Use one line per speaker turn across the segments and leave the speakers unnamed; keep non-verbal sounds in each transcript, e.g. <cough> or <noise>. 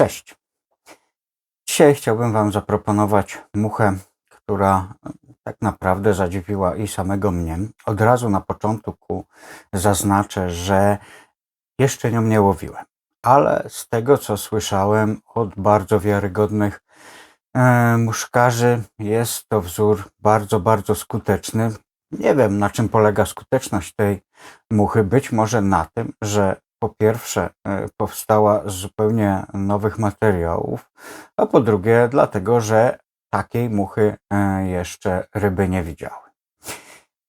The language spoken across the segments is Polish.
Cześć. Dzisiaj chciałbym Wam zaproponować muchę, która tak naprawdę zadziwiła i samego mnie. Od razu na początku zaznaczę, że jeszcze nią nie łowiłem, ale z tego co słyszałem od bardzo wiarygodnych e, muszkarzy, jest to wzór bardzo, bardzo skuteczny. Nie wiem na czym polega skuteczność tej muchy. Być może na tym, że po pierwsze e, powstała z zupełnie nowych materiałów, a po drugie dlatego, że takiej muchy e, jeszcze ryby nie widziały.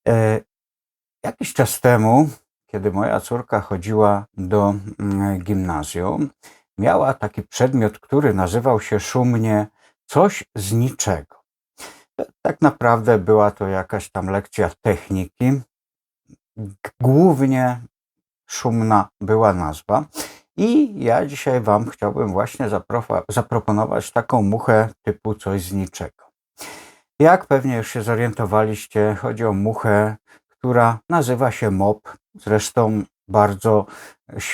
E, Jakiś czas temu, kiedy moja córka chodziła do mm, gimnazjum, miała taki przedmiot, który nazywał się szumnie coś z niczego. Tak naprawdę była to jakaś tam lekcja techniki. Głównie szumna była nazwa. I ja dzisiaj Wam chciałbym właśnie zaproponować taką muchę typu coś z niczego. Jak pewnie już się zorientowaliście, chodzi o muchę, która nazywa się MOP. Zresztą bardzo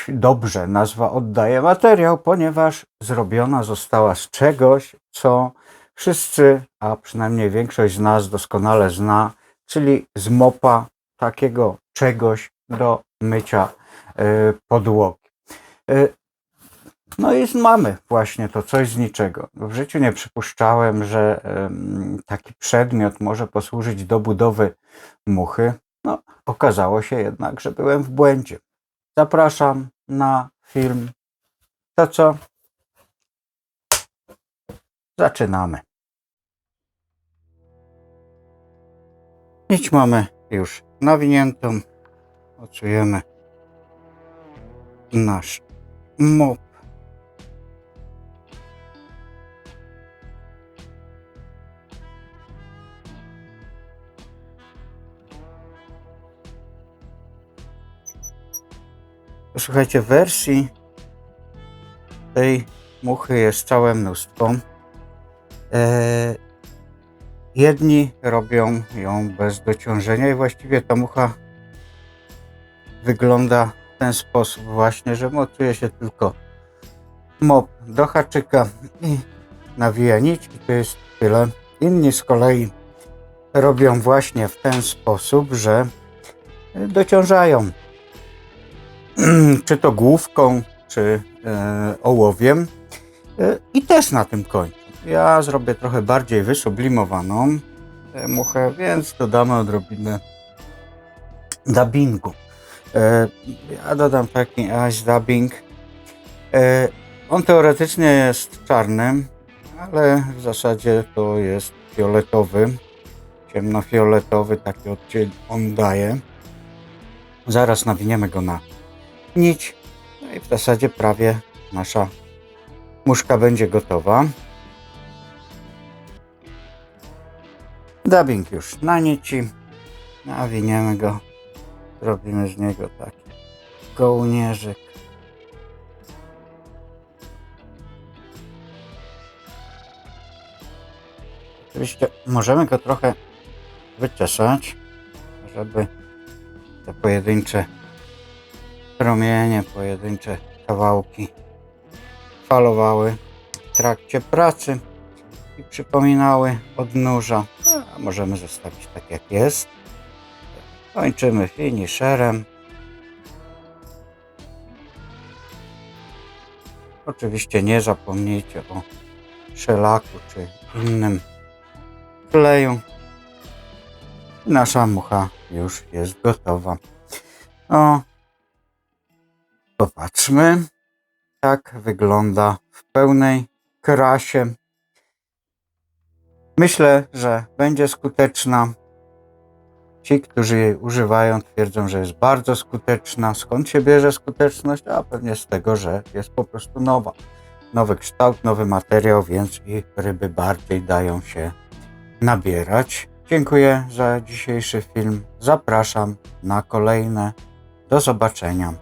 dobrze nazwa oddaje materiał, ponieważ zrobiona została z czegoś, co wszyscy, a przynajmniej większość z nas doskonale zna, czyli z mopa takiego czegoś do mycia y, podłogi. Y, No i mamy właśnie to coś z niczego. W życiu nie przypuszczałem, że taki przedmiot może posłużyć do budowy muchy. No, okazało się jednak, że byłem w błędzie. Zapraszam na film. To co? Zaczynamy. Nić mamy już nawiniętą. Oczujemy nasz mop. Słuchajcie, wersji tej muchy jest całe mnóstwo. E, jedni robią ją bez dociążenia i właściwie ta mucha wygląda w ten sposób właśnie, że mocuje się tylko mop do haczyka i nawija nić i to jest tyle. Inni z kolei robią właśnie w ten sposób, że dociążają <clears throat> czy to główką, czy e, ołowiem e, i też na tym kończą. Ja zrobię trochę bardziej wysublimowaną tę muchę, więc dodamy odrobinę dubbingu. E, ja dodam taki ice dubbing. E, on teoretycznie jest czarnym, ale w zasadzie to jest fioletowy, ciemnofioletowy, taki odcień on daje. Zaraz nawiniemy go na nić. No i w zasadzie prawie nasza muszka będzie gotowa. Dubbing już na nici. Nawiniemy go. Zrobimy z niego taki kołnierzyk. Oczywiście możemy go trochę wyczesać, żeby te pojedyncze promienie, pojedyncze kawałki falowały w trakcie pracy i przypominały odnóża. A możemy zostawić tak jak jest. Kończymy finisherem. Oczywiście nie zapomnijcie o szelaku czy innym kleju. Nasza mucha już jest gotowa. No, Popatrzmy, jak wygląda w pełnej krasie. Myślę, że będzie skuteczna. Ci, którzy jej używają, twierdzą, że jest bardzo skuteczna. Skąd się bierze skuteczność? A pewnie z tego, że jest po prostu nowa. Nowy kształt, nowy materiał, więc i ryby bardziej dają się nabierać. Dziękuję za dzisiejszy film. Zapraszam na kolejne. Do zobaczenia.